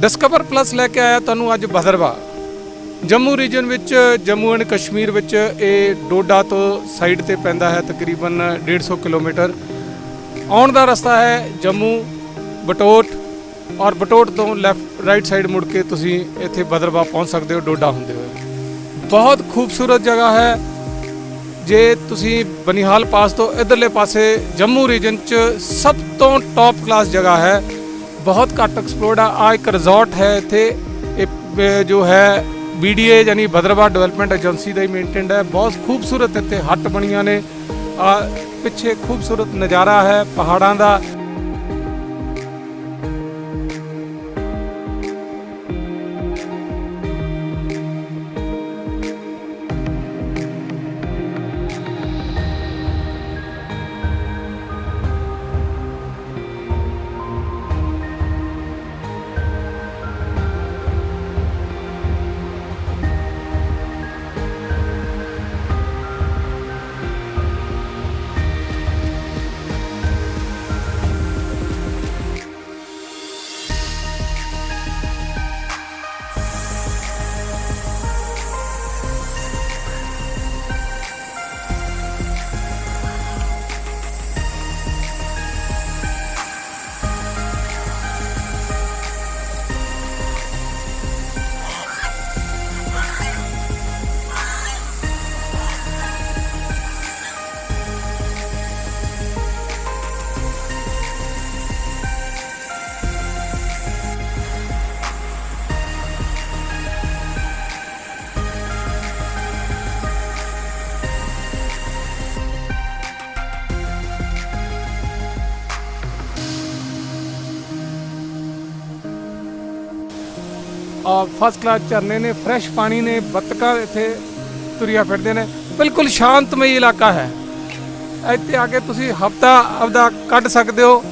Discover plus ਲੈ ਕੇ ਆਇਆ ਤੁਹਾਨੂੰ ਅੱਜ ਭਦਰਵਾ ਜੰਮੂ ਰੀਜਨ ਵਿੱਚ, ਜੰਮੂ ਐਂਡ ਕਸ਼ਮੀਰ ਵਿੱਚ ਇਹ ਡੋਡਾ ਤੋਂ ਸਾਈਡ ਤੇ ਪੈਂਦਾ ਹੈ ਤਕਰੀਬਨ 150 ਕਿਲੋਮੀਟਰ। ਆਉਣ ਦਾ ਰਸਤਾ ਹੈ ਜੰਮੂ ਬਟੋਟ ਔਰ ਬਟੋਟ ਤੋਂ ਲੈਫਟ ਰਾਈਟ ਸਾਈਡ ਮੁੜ ਕੇ ਤੁਸੀਂ ਇੱਥੇ ਭਦਰਵਾ ਪਹੁੰਚ ਸਕਦੇ ਹੋ, ਡੋਡਾ ਹੁੰਦੇ ਹੋਏ। ਬਹੁਤ ਖੂਬਸੂਰਤ ਜਗ੍ਹਾ ਹੈ। ਜੇ ਤੁਸੀਂ ਬਨੀਹਾਲ ਪਾਸ ਤੋਂ ਇਧਰਲੇ ਪਾਸੇ ਜੰਮੂ ਰੀਜਨ ਚ ਸਭ ਤੋਂ ਟੌਪ ਕਲਾਸ ਜਗ੍ਹਾ ਹੈ ਬਹੁਤ ਘੱਟ ਐਕਸਪਲੋਰਡ ਆ। ਆ ਇੱਕ ਰਿਜ਼ੋਰਟ ਹੈ ਇੱਥੇ। ਇਹ ਪ- ਜੋ ਹੈ ਬੀਡੀਏ ਯਾਨੀ ਭਦਰਵਾ ਡਿਵੈਲਪਮੈਂਟ ਏਜੰਸੀ ਦਾ ਹੀ ਮੇਨਟੇਨਡ ਹੈ। ਬਹੁਤ ਖੂਬਸੂਰਤ ਇੱਥੇ ਹੱਟ ਬਣੀਆਂ ਨੇ। ਆ ਪਿੱਛੇ ਖੂਬਸੂਰਤ ਨਜ਼ਾਰਾ ਹੈ ਪਹਾੜਾਂ ਦਾ। ਫਸਟ ਕਲਾਸ ਝਰਨੇ ਨੇ ਫਰੈਸ਼ ਪਾਣੀ ਨੇ, ਬੱਤਕਾਂ ਇੱਥੇ ਤੁਰੀਆਂ ਫਿਰਦੇ ਨੇ। ਬਿਲਕੁਲ ਸ਼ਾਂਤਮਈ ਇਲਾਕਾ ਹੈ। ਇੱਥੇ ਆ ਕੇ ਤੁਸੀਂ ਹਫਤਾ ਆਪਦਾ ਕੱਢ ਸਕਦੇ ਹੋ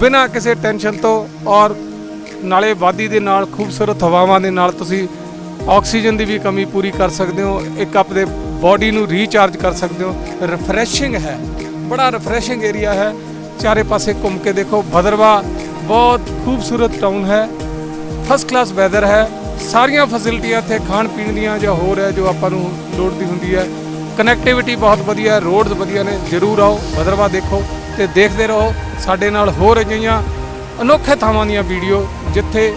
ਬਿਨਾਂ ਕਿਸੇ ਟੈਨਸ਼ਨ ਤੋਂ ਔਰ ਨਾਲੇ ਵਾਦੀ ਦੇ ਨਾਲ, ਖੂਬਸੂਰਤ ਹਵਾਵਾਂ ਦੇ ਨਾਲ ਤੁਸੀਂ ਆਕਸੀਜਨ ਦੀ ਵੀ ਕਮੀ ਪੂਰੀ ਕਰ ਸਕਦੇ ਹੋ। ਇੱਕ ਆਪਣੇ ਬਾਡੀ ਨੂੰ ਰੀਚਾਰਜ ਕਰ ਸਕਦੇ ਹੋ। ਰਿਫਰੈਸ਼ਿੰਗ ਹੈ। ਬੜਾ ਰਿਫਰੈਸ਼ਿੰਗ ਏਰੀਆ ਹੈ। ਚਾਰੇ ਪਾਸੇ ਘੁੰਮ ਕੇ ਦੇਖੋ। ਭਦਰਵਾ ਬਹੁਤ ਖੂਬਸੂਰਤ ਟਾਊਨ ਹੈ। ਫਸਟ ਕਲਾਸ ਵੈਦਰ ਹੈ। ਸਾਰੀਆਂ ਫੈਸਿਲਿਟੀਆਂ ਇੱਥੇ ਖਾਣ ਪੀਣ ਦੀਆਂ ਜਾਂ ਹੋਰ ਹੈ ਜੋ ਆਪਾਂ ਨੂੰ ਲੋੜ ਦੀ ਹੁੰਦੀ ਹੈ। ਕਨੈਕਟੀਵਿਟੀ ਬਹੁਤ ਵਧੀਆ ਹੈ ਰੋਡਸ ਵਧੀਆ ਨੇ। ਜਰੂਰ ਆਓ ਭਦਰਵਾ ਦੇਖੋ ਤੇ ਦੇਖਦੇ ਰਹੋ ਸਾਡੇ ਨਾਲ ਹੋਰ ਅਜਿਹੀਆਂ ਅਨੋਖੇ ਥਾਵਾਂ ਦੀਆਂ ਵੀਡੀਓ ਜਿੱਥੇ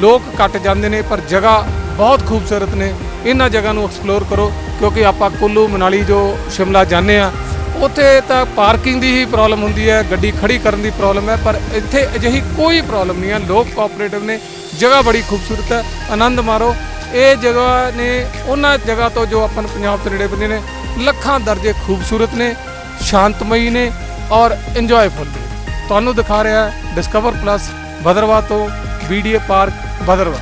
ਲੋਕ ਘੱਟ ਜਾਂਦੇ ਨੇ, ਪਰ ਜਗ੍ਹਾ ਬਹੁਤ ਖੂਬਸੂਰਤ ਨੇ। ਇਹਨਾਂ ਜਗ੍ਹਾ ਨੂੰ ਐਕਸਪਲੋਰ ਕਰੋ, ਕਿਉਂਕਿ ਆਪਾਂ ਕੁੱਲੂ, ਮਨਾਲੀ ਜੋ ਸ਼ਿਮਲਾ ਜਾਂਦੇ ਆ ਉੱਥੇ ਤਾਂ ਪਾਰਕਿੰਗ ਦੀ ਹੀ ਪ੍ਰੋਬਲਮ ਹੁੰਦੀ ਹੈ, ਗੱਡੀ ਖੜੀ ਕਰਨ ਦੀ ਪ੍ਰੋਬਲਮ ਹੈ, ਪਰ ਇੱਥੇ ਅਜਿਹੀ ਕੋਈ ਪ੍ਰੋਬਲਮ ਨਹੀਂ ਹੈ। ਲੋਕ ਕੋਆਪਰੇਟਿਵ ਨੇ ਜਗ੍ਹਾ ਬੜੀ ਖੂਬਸੂਰਤ ਹੈ, ਆਨੰਦ ਮਾਰੋ। ਇਹ ਜਗ੍ਹਾ ਨੇ, ਉਹਨਾਂ ਜਗ੍ਹਾ ਤੋਂ ਜੋ ਆਪਾਂ ਪੰਜਾਬ ਤੋਂ ਨੇੜੇ ਪੈਂਦੇ ਨੇ, ਲੱਖਾਂ ਦਰਜੇ ਖੂਬਸੂਰਤ ਨੇ, ਸ਼ਾਂਤਮਈ ਨੇ ਔਰ ਇੰਜੋਏਫੁਲ ਨੇ। ਤੁਹਾਨੂੰ ਦਿਖਾ ਰਿਹਾ ਡਿਸਕਵਰ ਪਲੱਸ ਭਦਰਵਾ ਤੋਂ ਬੀਡੀਏ ਪਾਰਕ ਭਦਰਵਾ